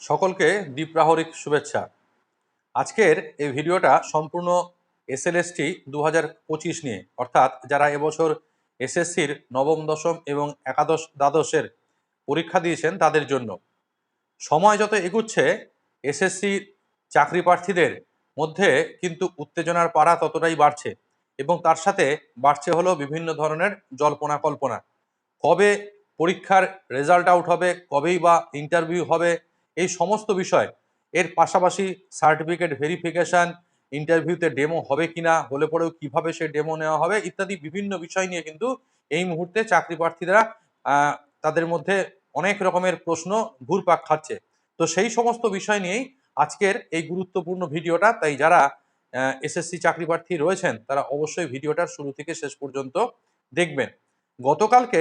সকলকে দ্বীপ্রাহরিক শুভেচ্ছা। আজকের এই ভিডিওটা সম্পূর্ণ এসএলএসটি দু হাজার পঁচিশ নিয়ে। অর্থাৎ যারা এবছর এসএসসির নবম, দশম এবং একাদশ, দ্বাদশের পরীক্ষা দিয়েছেন তাদের জন্য। সময় যত এগুচ্ছে, এসএসসি চাকরি প্রার্থীদের মধ্যে কিন্তু উত্তেজনার পারা ততটাই বাড়ছে এবং তার সাথে বাড়ছে হলো বিভিন্ন ধরনের জল্পনা কল্পনা কবে পরীক্ষার রেজাল্ট আউট হবে, কবেই বা ইন্টারভিউ হবে এই সমস্ত বিষয়, এর পাশাপাশি সার্টিফিকেট ভেরিফিকেশন ইন্টারভিউতে ডেমো হবে কিনা, হলে পরেও কীভাবে সে ডেমো নেওয়া হবে, ইত্যাদি বিভিন্ন বিষয় নিয়ে কিন্তু এই মুহূর্তে চাকরি প্রার্থীরা তাদের মধ্যে অনেক রকমের প্রশ্ন ঘুরপাক খাচ্ছে। তো সেই সমস্ত বিষয় নিয়েই আজকের এই গুরুত্বপূর্ণ ভিডিওটা। তাই যারা এসএসসি চাকরি প্রার্থী রয়েছেন, তারা অবশ্যই ভিডিওটার শুরু থেকে শেষ পর্যন্ত দেখবেন। গতকালকে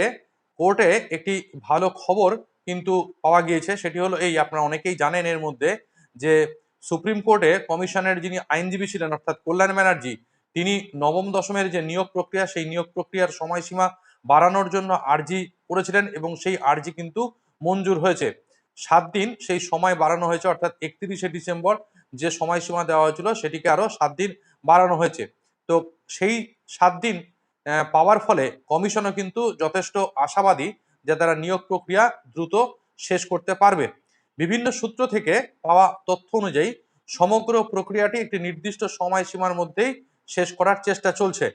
কোর্টে একটি ভালো খবর কিন্তু পাওয়া গিয়েছে, সেটি হলো এই, আপনারা অনেকেই জানেন এর মধ্যে যে সুপ্রিম কোর্টে কমিশনের যিনি আইনজীবী ছিলেন, অর্থাৎ কল্যাণ ব্যানার্জি, তিনি নবম দশমের যে নিয়োগ প্রক্রিয়া, সেই নিয়োগ প্রক্রিয়ার সময়সীমা বাড়ানোর জন্য আর্জি করেছিলেন এবং সেই আর্জি কিন্তু মঞ্জুর হয়েছে। সাত দিন সেই সময় বাড়ানো হয়েছে, অর্থাৎ একত্রিশে ডিসেম্বর যে সময়সীমা দেওয়া হয়েছিল, সেটিকে আরও সাত দিন বাড়ানো হয়েছে। তো সেই সাত দিন পাওয়ার ফলে কমিশনও কিন্তু যথেষ্ট আশাবাদী যে তারা নিয়োগ প্রক্রিয়া দ্রুত শেষ করতে পারবে। বিভিন্ন সূত্র থেকে পাওয়া তথ্য অনুযায়ী, সমগ্র প্রক্রিয়াটি একটি নির্দিষ্ট সময়সীমার মধ্যেই শেষ করার চেষ্টা চলছে।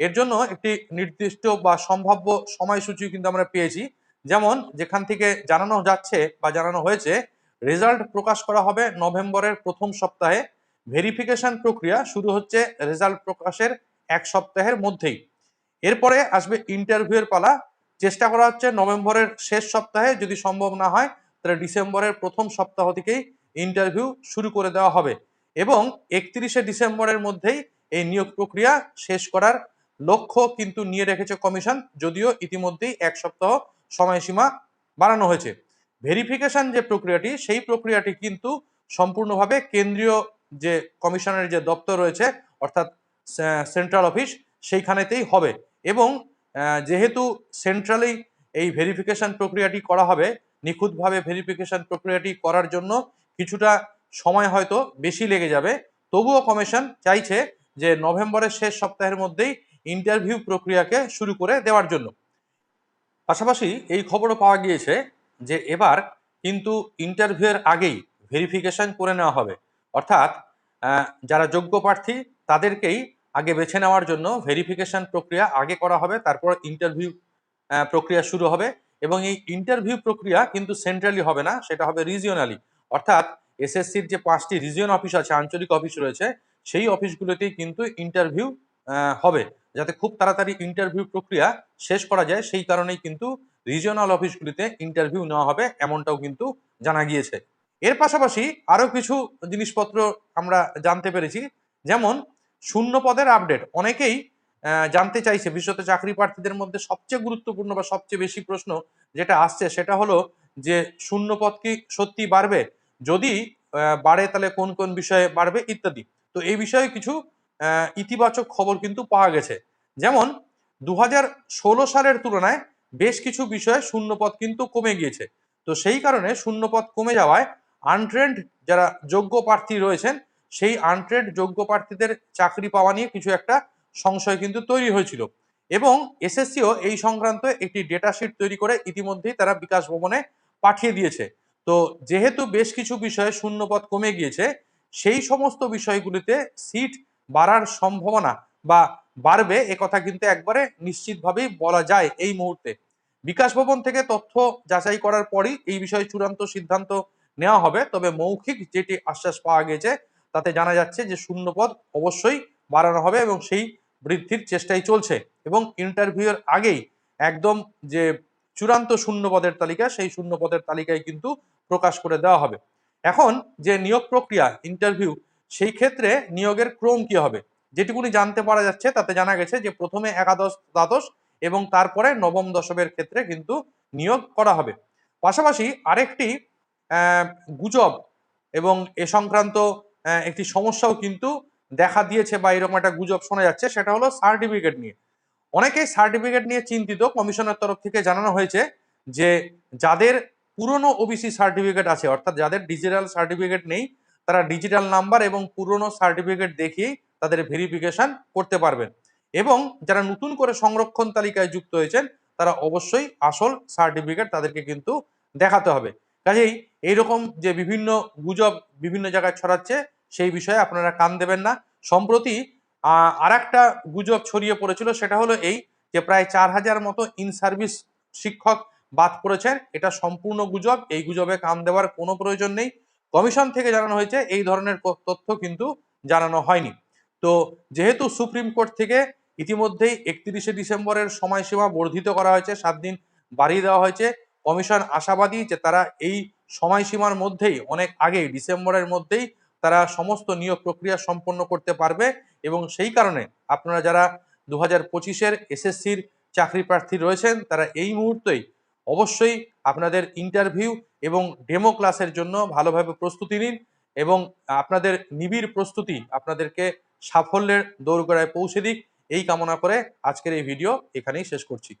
এর জন্য একটি নির্দিষ্ট বা সম্ভাব্য সময়সূচি কিন্তু আমরা পেয়েছি। যেমন, যেখান থেকে জানানো যাচ্ছে বা জানানো হয়েছে, রেজাল্ট প্রকাশ করা হবে নভেম্বরের প্রথম সপ্তাহে। ভেরিফিকেশন প্রক্রিয়া শুরু হচ্ছে রেজাল্ট প্রকাশের এক সপ্তাহের মধ্যেই। এরপরে আসবে ইন্টারভিউয়ের পালা চেষ্টা করা হচ্ছে নভেম্বরের শেষ সপ্তাহে যদি সম্ভব না হয়, তাহলে ডিসেম্বরের প্রথম সপ্তাহ থেকেই ইন্টারভিউ শুরু করে দেওয়া হবে এবং একত্রিশে ডিসেম্বরের মধ্যেই এই নিয়োগ প্রক্রিয়া শেষ করার লক্ষ্য কিন্তু নিয়ে রেখেছে কমিশন, যদিও ইতিমধ্যেই এক সপ্তাহ সময়সীমা বাড়ানো হয়েছে। ভেরিফিকেশন যে প্রক্রিয়াটি, সেই প্রক্রিয়াটি কিন্তু সম্পূর্ণভাবে কেন্দ্রীয় যে কমিশনের যে দপ্তর রয়েছে, অর্থাৎ সেন্ট্রাল অফিস সেইখানেতেই হবে এবং যেহেতু সেন্ট্রালি এই ভেরিফিকেশন প্রক্রিয়াটি করা হবে, নিখুঁতভাবে ভেরিফিকেশন প্রক্রিয়াটি করার জন্য কিছুটা সময় হয়তো বেশি লেগে যাবে। তবুও কমিশন চাইছে যে নভেম্বরের শেষ সপ্তাহের মধ্যেই ইন্টারভিউ প্রক্রিয়াকে শুরু করে দেওয়ার জন্য। পাশাপাশি এই খবরও পাওয়া গিয়েছে যে এবার কিন্তু ইন্টারভিউয়ের আগেই ভেরিফিকেশন করে নেওয়া হবে। অর্থাৎ যারা যোগ্য প্রার্থী, তাদেরকেই আগে বেছে নেওয়ার জন্য ভেরিফিকেশন প্রক্রিয়া আগে করা হবে, তারপর ইন্টারভিউ প্রক্রিয়া শুরু হবে এবং এই ইন্টারভিউ প্রক্রিয়া কিন্তু সেন্ট্রালি হবে না, সেটা হবে রিজিওনালি অর্থাৎ এসএসসির যে পাঁচটি রিজিয়ন অফিস আছে, আঞ্চলিক অফিস রয়েছে, সেই অফিসগুলোতেই কিন্তু ইন্টারভিউ হবে। যাতে খুব তাড়াতাড়ি ইন্টারভিউ প্রক্রিয়া শেষ করা যায়, সেই কারণেই কিন্তু রিজিওনাল অফিসগুলিতে ইন্টারভিউ নেওয়া হবে, এমনটাও কিন্তু জানা গিয়েছে। এর পাশাপাশি আরও কিছু জিনিসপত্র আমরা জানতে পেরেছি, যেমন শূন্য পদের আপডেট অনেকেই জানতে চাইছে বিশেষত চাকরি প্রার্থীদের মধ্যে সবচেয়ে গুরুত্বপূর্ণ বা সবচেয়ে বেশি প্রশ্ন যেটা আসছে সেটা হলো যে, শূন্য পদ কি সত্যি বাড়বে? যদি বাড়ে তাহলে কোন কোন বিষয়ে বাড়বে ইত্যাদি। তো এই বিষয়ে কিছু ইতিবাচক খবর কিন্তু পাওয়া গেছে। যেমন দু হাজার ষোলো সালের তুলনায় বেশ কিছু বিষয়ে শূন্যপদ কিন্তু কমে গিয়েছে। তো সেই কারণে শূন্যপদ কমে যাওয়ায় আনট্রেন্ড যারা যোগ্য প্রার্থী রয়েছেন সেই আনট্রেড যোগ্য প্রার্থীদের চাকরি পাওয়া নিয়ে কিছু একটা সংশয় কিন্তু তৈরি হয়েছিল। এবং এসএসসিও এই সংক্রান্ত একটি ডেটা শিট তৈরি করে ইতিমধ্যেই তারা বিকাশ ভবনে পাঠিয়ে দিয়েছে। তো যেহেতু বেশ কিছু বিষয়ে শূন্যপদ কমে গিয়েছে, সেই সমস্ত বিষয়গুলিতে সিট বাড়ার সম্ভাবনা বা বাড়বে কথা কিন্তু একবারে নিশ্চিতভাবেই বলা যায় এই মুহূর্তে। বিকাশ ভবন থেকে তথ্য যাচাই করার পরই এই বিষয়ে চূড়ান্ত সিদ্ধান্ত নেওয়া হবে, তবে মৌখিক যেটি আশ্বাস পাওয়া গেছে তাতে জানা যাচ্ছে যে শূন্যপদ অবশ্যই বাড়ানো হবে এবং সেই বৃদ্ধির চেষ্টাই চলছে এবং ইন্টারভিউয়ের আগেই একদম যে চূড়ান্ত শূন্যপদের তালিকা, সেই শূন্যপদের তালিকায় কিন্তু প্রকাশ করে দেওয়া হবে। এখন যে নিয়োগ প্রক্রিয়া ইন্টারভিউ সেই ক্ষেত্রে নিয়োগের ক্রম কি হবে? যেটুকুনি জানতে পারা যাচ্ছে, তাতে জানা গেছে যে প্রথমে একাদশ, দ্বাদশ এবং তারপরে নবম দশমের ক্ষেত্রে কিন্তু নিয়োগ করা হবে। পাশাপাশি আরেকটি গুজব এবং এ সংক্রান্ত একটি সমস্যাও কিন্তু দেখা দিয়েছে বা এরকম একটা গুজব শোনা যাচ্ছে, সেটা হলো সার্টিফিকেট নিয়ে। অনেকেই সার্টিফিকেট নিয়ে চিন্তিত, কমিশনের তরফ থেকে জানানো হয়েছে যে যাদের পুরনো ওবিসি সার্টিফিকেট আছে, অর্থাৎ যাদের ডিজিটাল সার্টিফিকেট নেই, তারা ডিজিটাল নাম্বার এবং পুরনো সার্টিফিকেট দেখিয়েই তাদের ভেরিফিকেশন করতে পারবেন। এবং যারা নতুন করে সংরক্ষণ তালিকায় যুক্ত হয়েছেন, তারা অবশ্যই আসল সার্টিফিকেট তাদেরকে কিন্তু দেখাতে হবে। কাজেই এইরকম যে বিভিন্ন গুজব বিভিন্ন জায়গায় ছড়াচ্ছে, সেই বিষয়ে আপনারা কান দেবেন না। সম্প্রতি আর একটা গুজব ছড়িয়ে পড়েছিল, সেটা হলো এই যে প্রায় চার হাজার মতো ইন সার্ভিস শিক্ষক বাদ পড়েছেন। এটা সম্পূর্ণ গুজব, এই গুজবে কান দেওয়ার কোনো প্রয়োজন নেই। কমিশন থেকে জানানো হয়েছে, এই ধরনের তথ্য কিন্তু জানানো হয়নি। তো যেহেতু সুপ্রিম কোর্ট থেকে ইতিমধ্যেই একত্রিশে ডিসেম্বরের সময়সীমা বর্ধিত করা হয়েছে, সাত দিন বাড়িয়ে দেওয়া হয়েছে কমিশন আশাবাদী যে তারা এই সময়সীমার মধ্যেই, অনেক আগেই, ডিসেম্বরের মধ্যেই তারা সমস্ত নিয়োগ প্রক্রিয়া সম্পন্ন করতে পারবে এবং সেই কারণে আপনারা যারা দু হাজার পঁচিশের এসএসসির চাকরি প্রার্থী রয়েছেন, তারা এই মুহূর্তেই অবশ্যই আপনাদের ইন্টারভিউ এবং ডেমো ক্লাসের জন্য ভালোভাবে প্রস্তুতি নিন এবং আপনাদের নিবিড় প্রস্তুতি আপনাদেরকে সাফল্যের দৌড়গড়ায় পৌঁছে দিক। এই কামনা করে আজকের এই ভিডিও এখানেই শেষ করছি।